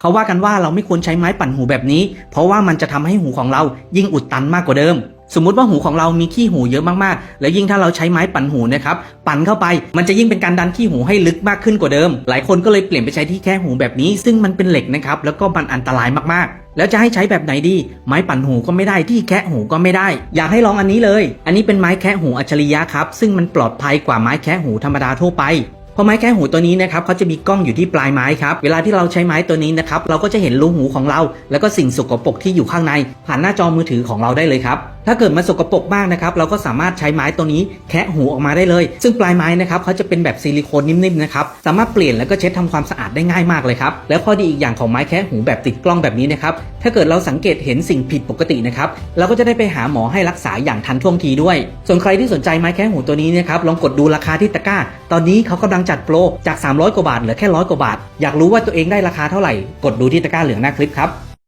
เขาว่ากันว่าเราไม่ควรใช้ไม้ปั่นหูแบบนี้ เพราะว่ามันจะทำให้หูของเรายิ่งอุดตันมากกว่าเดิม สมมุติว่าหูของเรามีขี้หูเยอะมากๆ และยิ่งถ้าเราใช้ไม้ปั่นหูนะครับ ปั่นเข้าไป มันจะยิ่งเป็นการดันขี้หูให้ลึกมากขึ้นกว่าเดิม หลายคนก็เลยเปลี่ยนไปใช้ที่แค่หูแบบนี้ ซึ่งมันเป็นเหล็กนะครับ แล้วก็มันอันตรายมากๆแล้วจะให้ใช้แบบไหนดี ไม้ปั่นหูก็ไม่ได้ที่แคะหูก็ไม่ได้ อยากให้ลองอันนี้เลย อันนี้เป็นไม้แคะหูอัจฉริยะครับ ซึ่งมันปลอดภัยกว่าไม้แคะหูธรรมดาทั่วไป ราะไม้แค่หูตัวนี้นะครับเขาจะมีกล้องอยู่ที่ปลายไม้ครับ เวลาที่เราใช้ไม้ตัวนี้นะครับ เราก็จะเห็นรูหูของเรา แล้วก็สิ่งสกปรกที่อยู่ข้างใน ผ่านหน้าจอมือถือของเราได้เลยครับ ถ้าเกิดมันสกปรกมากนะครับเราก็สามารถใช้ไม้ตัวนี้แคะหูออกมาได้เลย ซึ่งปลายไม้นะครับเขาจะเป็นแบบซิลิโคนนิ่มๆนะครับสามารถเปลี่ยนแล้วก็เช็ดทำความสะอาดได้ง่ายมากเลยครับแล้วข้อดีอีกอย่างของไม้แคะหูแบบติดกล้องแบบนี้นะครับถ้าเกิดเราสังเกตเห็นสิ่งผิดปกตินะครับเราก็จะได้ไปหาหมอให้รักษาอย่างทันท่วงทีด้วย ส่วนใครที่สนใจไม้แคะหูตัวนี้นะครับลองกดดูราคาที่ตะกร้า ตอนนี้เขากำลังจัดโปรจาก 300 กว่าบาทเหลือแค่ร้อยกว่าบาท อยากรู้ว่าตัวเองได้ราคาเท่าไหร่ กดดูที่ตะกร้าเหลืองหน้าคลิปครับ